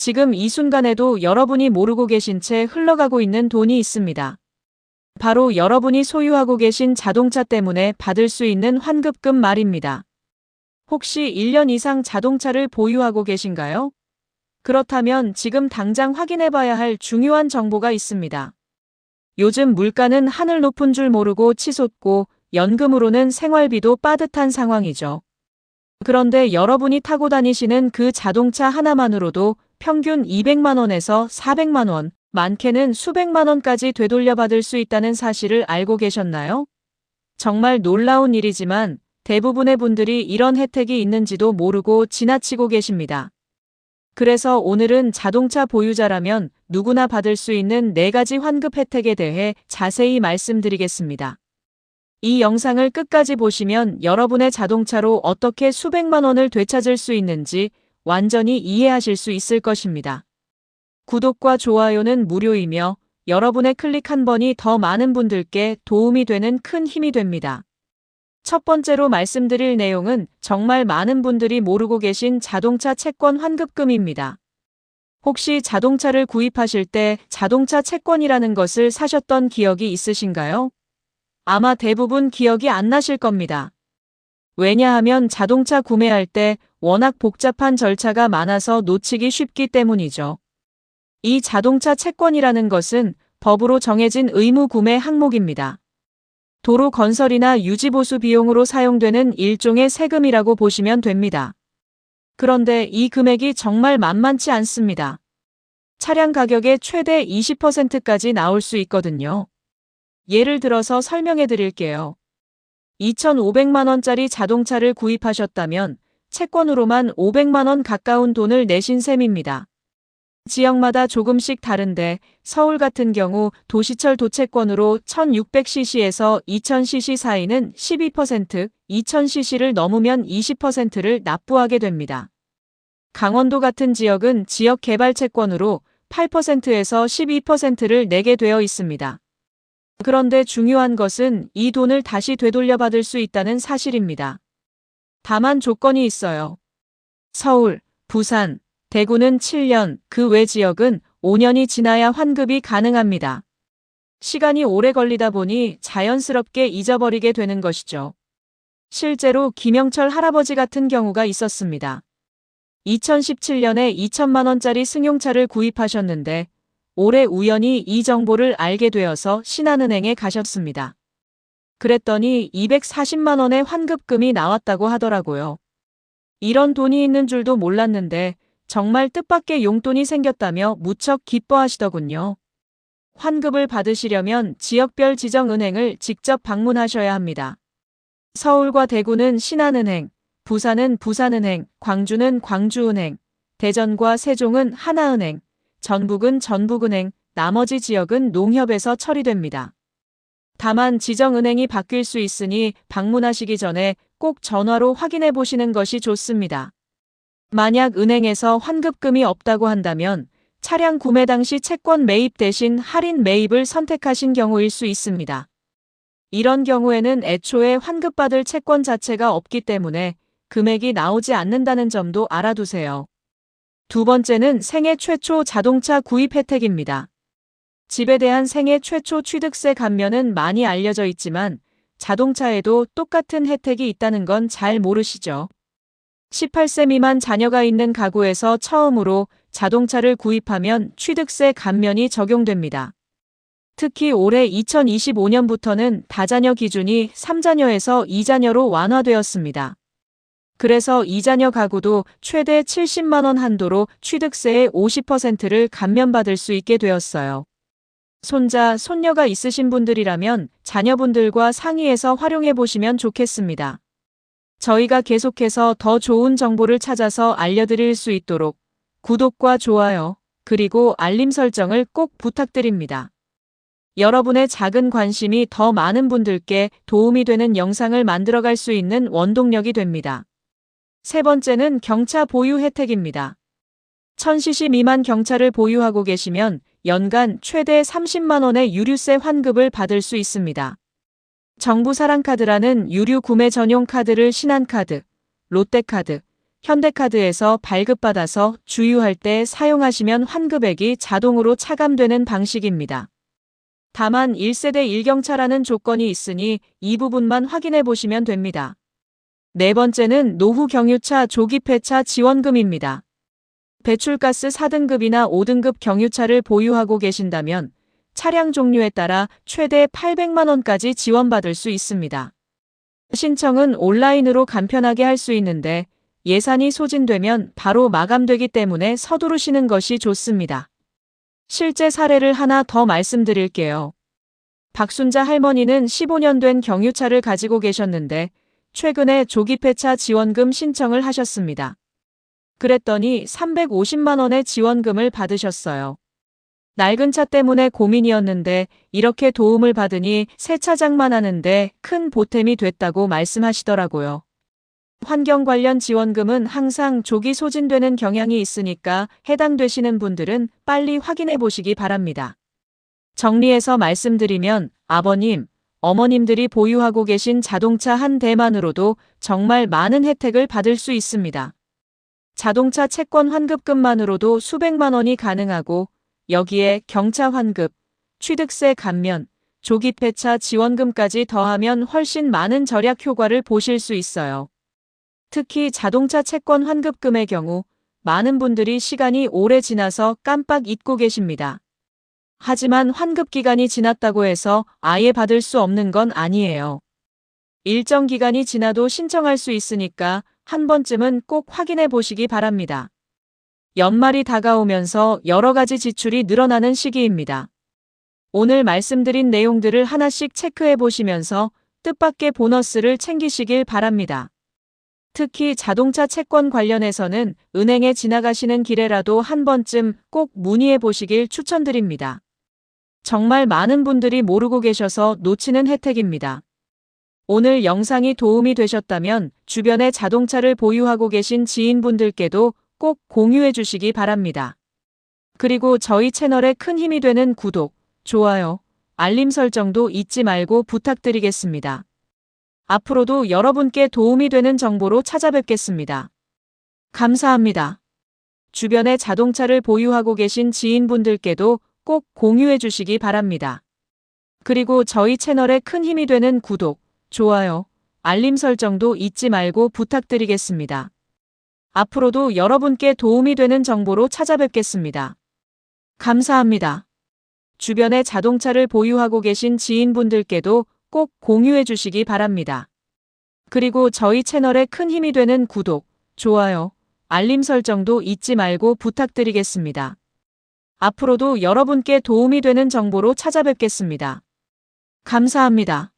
지금 이 순간에도 여러분이 모르고 계신 채 흘러가고 있는 돈이 있습니다. 바로 여러분이 소유하고 계신 자동차 때문에 받을 수 있는 환급금 말입니다. 혹시 1년 이상 자동차를 보유하고 계신가요? 그렇다면 지금 당장 확인해 봐야 할 중요한 정보가 있습니다. 요즘 물가는 하늘 높은 줄 모르고 치솟고 연금으로는 생활비도 빠듯한 상황이죠. 그런데 여러분이 타고 다니시는 그 자동차 하나만으로도 평균 200만 원에서 400만 원, 많게는 수백만 원까지 되돌려 받을 수 있다는 사실을 알고 계셨나요? 정말 놀라운 일이지만 대부분의 분들이 이런 혜택이 있는지도 모르고 지나치고 계십니다. 그래서 오늘은 자동차 보유자라면 누구나 받을 수 있는 4가지 환급 혜택에 대해 자세히 말씀드리겠습니다. 이 영상을 끝까지 보시면 여러분의 자동차로 어떻게 수백만 원을 되찾을 수 있는지 완전히 이해하실 수 있을 것입니다. 구독과 좋아요는 무료이며 여러분의 클릭 한 번이 더 많은 분들께 도움이 되는 큰 힘이 됩니다. 첫 번째로 말씀드릴 내용은 정말 많은 분들이 모르고 계신 자동차 채권 환급금입니다. 혹시 자동차를 구입하실 때 자동차 채권이라는 것을 사셨던 기억이 있으신가요? 아마 대부분 기억이 안 나실 겁니다. 왜냐하면 자동차 구매할 때 워낙 복잡한 절차가 많아서 놓치기 쉽기 때문이죠. 이 자동차 채권이라는 것은 법으로 정해진 의무 구매 항목입니다. 도로 건설이나 유지보수 비용으로 사용되는 일종의 세금이라고 보시면 됩니다. 그런데 이 금액이 정말 만만치 않습니다. 차량 가격의 최대 20%까지 나올 수 있거든요. 예를 들어서 설명해 드릴게요. 2,500만원짜리 자동차를 구입하셨다면 채권으로만 500만원 가까운 돈을 내신 셈입니다. 지역마다 조금씩 다른데 서울 같은 경우 도시철 도채권으로 1600cc에서 2000cc 사이는 12%, 2000cc를 넘으면 20%를 납부하게 됩니다. 강원도 같은 지역은 지역 개발 채권으로 8%에서 12%를 내게 되어 있습니다. 그런데 중요한 것은 이 돈을 다시 되돌려 받을 수 있다는 사실입니다. 다만 조건이 있어요. 서울, 부산, 대구는 7년, 그 외 지역은 5년이 지나야 환급이 가능합니다. 시간이 오래 걸리다 보니 자연스럽게 잊어버리게 되는 것이죠. 실제로 김영철 할아버지 같은 경우가 있었습니다. 2017년에 2천만원짜리 승용차를 구입하셨는데 올해 우연히 이 정보를 알게 되어서 신한은행에 가셨습니다. 그랬더니 240만원의 환급금이 나왔다고 하더라고요. 이런 돈이 있는 줄도 몰랐는데 정말 뜻밖의 용돈이 생겼다며 무척 기뻐하시더군요. 환급을 받으시려면 지역별 지정은행을 직접 방문하셔야 합니다. 서울과 대구는 신한은행, 부산은 부산은행, 광주는 광주은행, 대전과 세종은 하나은행, 전북은 전북은행, 나머지 지역은 농협에서 처리됩니다. 다만 지정은행이 바뀔 수 있으니 방문하시기 전에 꼭 전화로 확인해 보시는 것이 좋습니다. 만약 은행에서 환급금이 없다고 한다면 차량 구매 당시 채권 매입 대신 할인 매입을 선택하신 경우일 수 있습니다. 이런 경우에는 애초에 환급받을 채권 자체가 없기 때문에 금액이 나오지 않는다는 점도 알아두세요. 두 번째는 생애 최초 자동차 구입 혜택입니다. 집에 대한 생애 최초 취득세 감면은 많이 알려져 있지만 자동차에도 똑같은 혜택이 있다는 건 잘 모르시죠. 18세 미만 자녀가 있는 가구에서 처음으로 자동차를 구입하면 취득세 감면이 적용됩니다. 특히 올해 2025년부터는 다자녀 기준이 3자녀에서 2자녀로 완화되었습니다. 그래서 이자녀 가구도 최대 70만원 한도로 취득세의 50%를 감면받을 수 있게 되었어요. 손자, 손녀가 있으신 분들이라면 자녀분들과 상의해서 활용해 보시면 좋겠습니다. 저희가 계속해서 더 좋은 정보를 찾아서 알려드릴 수 있도록 구독과 좋아요, 그리고 알림 설정을 꼭 부탁드립니다. 여러분의 작은 관심이 더 많은 분들께 도움이 되는 영상을 만들어갈 수 있는 원동력이 됩니다. 세 번째는 경차 보유 혜택입니다. 1000cc 미만 경차를 보유하고 계시면 연간 최대 30만원의 유류세 환급을 받을 수 있습니다. 정부 사랑카드라는 유류 구매 전용 카드를 신한카드, 롯데카드, 현대카드에서 발급받아서 주유할 때 사용하시면 환급액이 자동으로 차감되는 방식입니다. 다만 1세대 1경차라는 조건이 있으니 이 부분만 확인해 보시면 됩니다. 네 번째는 노후 경유차 조기 폐차 지원금입니다. 배출가스 4등급이나 5등급 경유차를 보유하고 계신다면 차량 종류에 따라 최대 800만 원까지 지원받을 수 있습니다. 신청은 온라인으로 간편하게 할 수 있는데 예산이 소진되면 바로 마감되기 때문에 서두르시는 것이 좋습니다. 실제 사례를 하나 더 말씀드릴게요. 박순자 할머니는 15년 된 경유차를 가지고 계셨는데 최근에 조기 폐차 지원금 신청을 하셨습니다. 그랬더니 350만 원의 지원금을 받으셨어요. 낡은 차 때문에 고민이었는데 이렇게 도움을 받으니 새 차장만 하는데 큰 보탬이 됐다고 말씀하시더라고요. 환경 관련 지원금은 항상 조기 소진되는 경향이 있으니까 해당되시는 분들은 빨리 확인해 보시기 바랍니다. 정리해서 말씀드리면 아버님, 어머님들이 보유하고 계신 자동차 한 대만으로도 정말 많은 혜택을 받을 수 있습니다. 자동차 채권 환급금만으로도 수백만 원이 가능하고 여기에 경차 환급, 취득세 감면, 조기 폐차 지원금까지 더하면 훨씬 많은 절약 효과를 보실 수 있어요. 특히 자동차 채권 환급금의 경우 많은 분들이 시간이 오래 지나서 깜빡 잊고 계십니다. 하지만 환급 기간이 지났다고 해서 아예 받을 수 없는 건 아니에요. 일정 기간이 지나도 신청할 수 있으니까 한 번쯤은 꼭 확인해 보시기 바랍니다. 연말이 다가오면서 여러 가지 지출이 늘어나는 시기입니다. 오늘 말씀드린 내용들을 하나씩 체크해 보시면서 뜻밖의 보너스를 챙기시길 바랍니다. 특히 자동차 채권 관련해서는 은행에 지나가시는 길에라도 한 번쯤 꼭 문의해 보시길 추천드립니다. 정말 많은 분들이 모르고 계셔서 놓치는 혜택입니다. 오늘 영상이 도움이 되셨다면 주변에 자동차를 보유하고 계신 지인분들께도 꼭 공유해 주시기 바랍니다. 그리고 저희 채널에 큰 힘이 되는 구독, 좋아요, 알림 설정도 잊지 말고 부탁드리겠습니다. 앞으로도 여러분께 도움이 되는 정보로 찾아뵙겠습니다. 감사합니다. 주변에 자동차를 보유하고 계신 지인분들께도 꼭 공유해 주시기 바랍니다. 그리고 저희 채널에 큰 힘이 되는 구독, 좋아요, 알림 설정도 잊지 말고 부탁드리겠습니다. 앞으로도 여러분께 도움이 되는 정보로 찾아뵙겠습니다. 감사합니다. 주변에 자동차를 보유하고 계신 지인분들께도 꼭 공유해 주시기 바랍니다. 그리고 저희 채널에 큰 힘이 되는 구독, 좋아요, 알림 설정도 잊지 말고 부탁드리겠습니다. 앞으로도 여러분께 도움이 되는 정보로 찾아뵙겠습니다. 감사합니다.